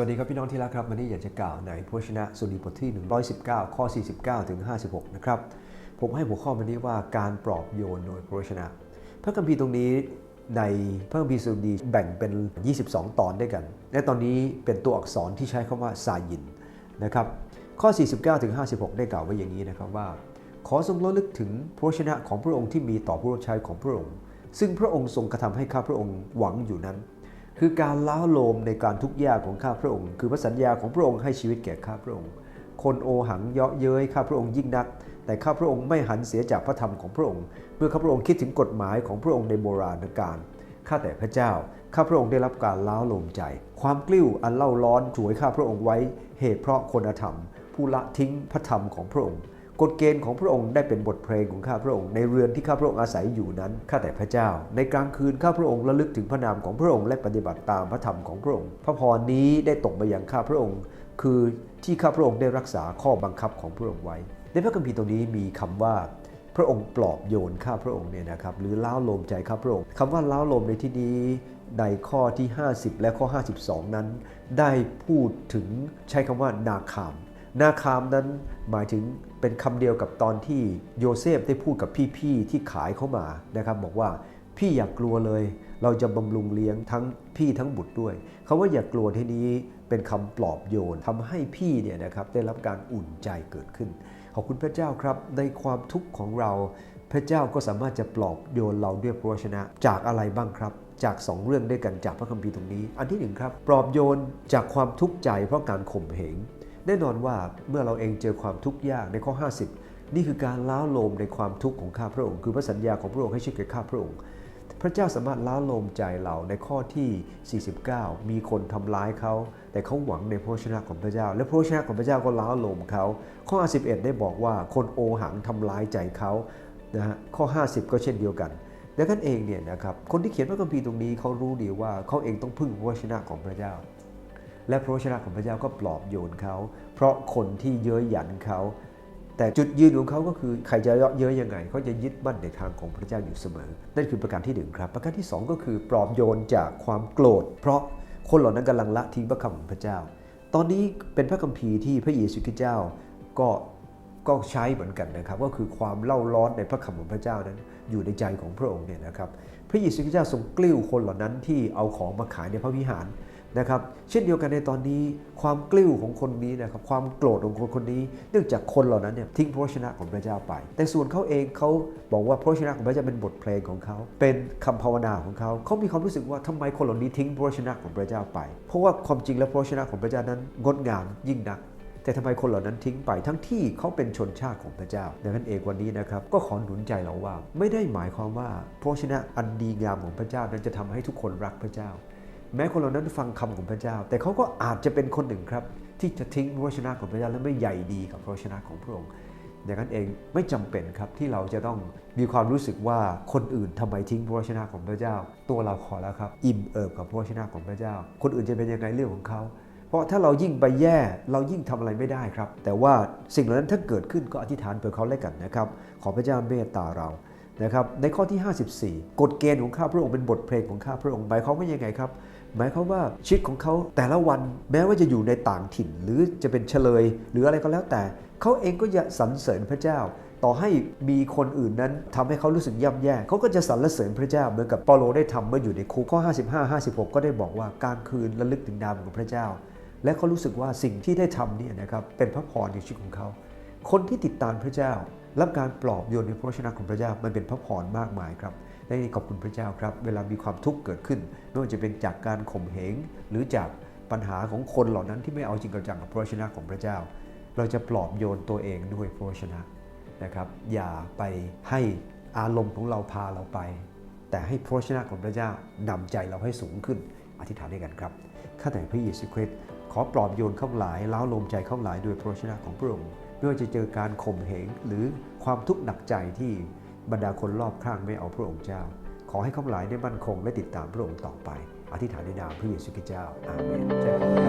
วัสดีครับพี่น้องที่รักครับ วันนี้อยากจะกล่าวในพระชนะสุนีบทที่ 119 ข้อ 49 ถึง 56 นะครับ ผมให้หัวข้อวันนี้ว่าการปลอบโยนโดยพระชนะ พระคัมภีร์ตรงนี้ในพระคัมภีร์สุนีแบ่งเป็น 22 ตอนด้วยกัน และตอนนี้เป็นตัวอักษรที่ใช้คำว่าซายินนะครับข้อ 49 ถึง 56 ได้กล่าวไว้อย่างนี้นะครับว่า ขอทรงระลึกถึงพระชนะของพระองค์ที่มีต่อผู้รับใช้ของพระองค์ ซึ่งพระองค์ทรงกระทำให้ข้าพระองค์หวังอยู่นั้น คือการล้าโลมในการทุกข์ยากของข้าพระองค์ คือพระสัญญาของพระองค์ให้ชีวิตแก่ข้าพระองค์ คนโอหังเยาะเย้ยข้าพระองค์ยิ่งนัก แต่ข้าพระองค์ไม่หันเสียจากพระธรรมของพระองค์ เมื่อข้าพระองค์คิดถึงกฎหมายของพระองค์ในโบราณกาลข้าแต่พระเจ้า ข้าพระองค์ได้รับการล้าโลมใจ ความกลิ้วอันเล่าร้อนช่วยข้าพระองค์ไว้ เหตุเพราะคนธรรม ผู้ละทิ้งพระธรรมของพระองค์ กฎเกณฑ์ของพระองค์ได้เป็นบทเพลงของข้าพระองค์ในเรือนที่ข้าพระองค์อาศัยอยู่นั้นข้าแต่พระเจ้า ในกลางคืนข้าพระองค์ระลึกถึงพระนามของพระองค์และปฏิบัติตามพระธรรมของพระองค์ พระพรนี้ได้ตกมาอย่างข้าพระองค์ คือที่ข้าพระองค์ได้รักษาข้อบังคับของพระองค์ไว้ ในพระคัมภีร์ตรงนี้มีคำว่าพระองค์ปลอบโยนข้าพระองค์เนี่ยนะครับหรือล้าลมใจข้าพระองค์คำว่าล้าลมในที่นี้ในข้อที่ 50 และข้อ 52 นั้น ได้พูดถึงใช้คำว่านาคาม นาคามนั้นหมายถึงเป็นคำเดียวกับตอนที่โยเซฟได้พูดกับพี่ๆที่ขายเข้ามานะครับบอกว่าพี่อย่ากกลัวเลย เราจะบำรุงเลี้ยงทั้งพี่ทั้งบุตรด้วยคำว่าอย่ากกลัวที่นี้เป็นคำปลอบโยนทำให้พี่เนี่ยนะครับได้รับการอุ่นใจเกิดขึ้น ขอบคุณพระเจ้าครับ ในความทุกข์ของเรา พระเจ้าก็สามารถจะปลอบโยนเราด้วยพระวจนะจากอะไรบ้างครับ จาก 2 เรื่องด้วยกันจากพระคัมภีร์ตรงนี้ อันที่หนึ่งครับปลอบโยนจากความทุกข์ใจเพราะการข่มเหง แน่นอนว่าเมื่อเราเองเจอความทุกข์ยากในข้อ 50 นี่คือการล้าโลมในความทุกข์ของข้าพระองค์ คือพระสัญญาของพระองค์ให้ช่วยแก่ข้าพระองค์ พระเจ้าสามารถล้าโลมใจเราในข้อที่ 49 มีคนทำร้ายเขา แต่เขาหวังในพระวจนะของพระเจ้า และพระวจนะของพระเจ้าก็ล้าโลมเขา ข้อ 51 ได้บอกว่าคนโอหังทำร้ายใจเขานะฮะข้อ 50 ก็เช่นเดียวกันดังนั้นเองเนี่ยนะครับคนที่เขียนพระคัมภีร์ตรงนี้เขารู้ดีว่าเขาเองต้องพึ่งพระวจนะของพระเจ้า และพระวจนะของพระเจ้าก็ปลอบโยนเขา เพราะคนที่เย้ยหยันเขา แต่จุดยืนของเขาก็คือใครจะเยาะเย้ยยังไงเขาจะยึดมั่นในทางของพระเจ้าอยู่เสมอ นั่นคือประการที่หนึ่งครับ ประการที่สองก็คือปลอบโยนจากความโกรธ เพราะคนเหล่านั้นกำลังละทิ้งพระคำของพระเจ้า ตอนนี้เป็นพระคัมภีร์ที่พระเยซูคริสต์เจ้าก็ก็ใช้เหมือนกันนะครับก็คือความเล่าร้อนในพระคำของพระเจ้านั้น อยู่ในใจของพระองค์เนี่ยนะครับพระเยซูคริสต์เจ้าทรงกลิ้วคนเหล่านั้นที่เอาของมาขายในพระวิหาร นะครับเช่นเดียวกันในตอนนี้ความกลิ้วของคนนี้นะครับความโกรธของคนคนนี้ เนื่องจากคนเหล่านั้นเนี่ยทิ้งพระวจนะของพระเจ้าไป แต่ส่วนเขาเองเขาบอกว่าพระวจนะของพระเจ้าเป็นบทเพลงของเขา เป็นคำภาวนาของเขาเขามีความรู้สึกว่าทำไมคนเหล่านี้ทิ้งพระวจนะของพระเจ้าไป เพราะว่าความจริงแล้วพระวจนะของพระเจ้านั้นงดงามยิ่งนักแต่ทำไมคนเหล่านั้นทิ้งไปทั้งที่เขาเป็นชนชาติของพระเจ้าดังนั้นเองวันนี้นะครับก็ขอหนุนใจเราว่า ไม่ได้หมายความว่าพระวจนะอันดีงามของพระเจ้านั้นจะทำให้ทุกคนรักพระเจ้า แม้คนเหล่านั้นฟังคำของพระเจ้า แต่เขาก็อาจจะเป็นคนหนึ่งครับ ที่จะทิ้งพระวจนะของพระเจ้าและไม่ใหญ่ดีกับพระวจนะของพระองค์ดังนั้นเองไม่จำเป็นครับที่เราจะต้องมีความรู้สึกว่าคนอื่นทำไมทิ้งพระวจนะของพระเจ้า ตัวเราขอแล้วครับ อิ่มเอิบกับพระวจนะของพระเจ้า คนอื่นจะเป็นยังไงเรื่องของเขาเพราะถ้าเรายิ่งไปแย่เรายิ่งทำอะไรไม่ได้ครับ แต่ว่าสิ่งเหล่านั้นถ้าเกิดขึ้นก็อธิษฐานเผื่อเขาแล้วกันนะครับ ขอพระเจ้าเมตตาเรา นะครับในข้อที่ 54 กฎเกณฑ์ของข้าพระองค์เป็นบทเพลงของข้าพระองค์หมายความว่ายังไงครับ หมายความว่าชีวิตของเขาแต่ละวันแม้ว่าจะอยู่ในต่างถิ่น หรือจะเป็นเฉลย หรืออะไรก็แล้วแต่ เขาเองก็จะสรรเสริญพระเจ้า ต่อให้มีคนอื่นนั้นทำให้เขารู้สึกย่ำแย่เขาก็จะสรรเสริญพระเจ้าเหมือนกับเปาโลได้ทำเมื่ออยู่ในคุกข้อ 55 56 ก็ได้บอกว่ากลารคืนระลึกถึงนามของพระเจ้า และเขารู้สึกว่าสิ่งที่ได้ทำเนี่ยนะครับเป็นพระพรในชีวิตของเขา คนที่ติดตามพระเจ้า รับการปลอบโยนในพระวจนะของพระเจ้ามันเป็นพระพรมากมายครับและนี่ขอบคุณพระเจ้าครับ เวลามีความทุกข์เกิดขึ้นไม่ว่าจะเป็นจากการข่มเหงหรือจากปัญหาของคนเหล่านั้นที่ไม่เอาจริงเอาจังกับพระวจนะของพระเจ้า เราจะปลอบโยนตัวเองด้วยพระวจนะนะครับ อย่าไปให้อารมณ์ของเราพาเราไป แต่ให้พระวจนะของพระเจ้านำใจเราให้สูงขึ้นอธิษฐานด้วยกันครับข้าแต่พระเยซูคริสต์ขอปลอบโยนเข้าหลายล้าลมใจเข้าหลายด้วยพระวจนะของพระองค์ ไม่ว่าจะเจอการข่มเหงหรือความทุกข์หนักใจที่บรรดาคนรอบข้างไม่เอาพระองค์เจ้า ขอให้เข้าหลายได้มั่นคงและติดตามพระองค์ต่อไป อธิษฐานในนามพระเยซูคริสต์เจ้า อาเมนเจ้า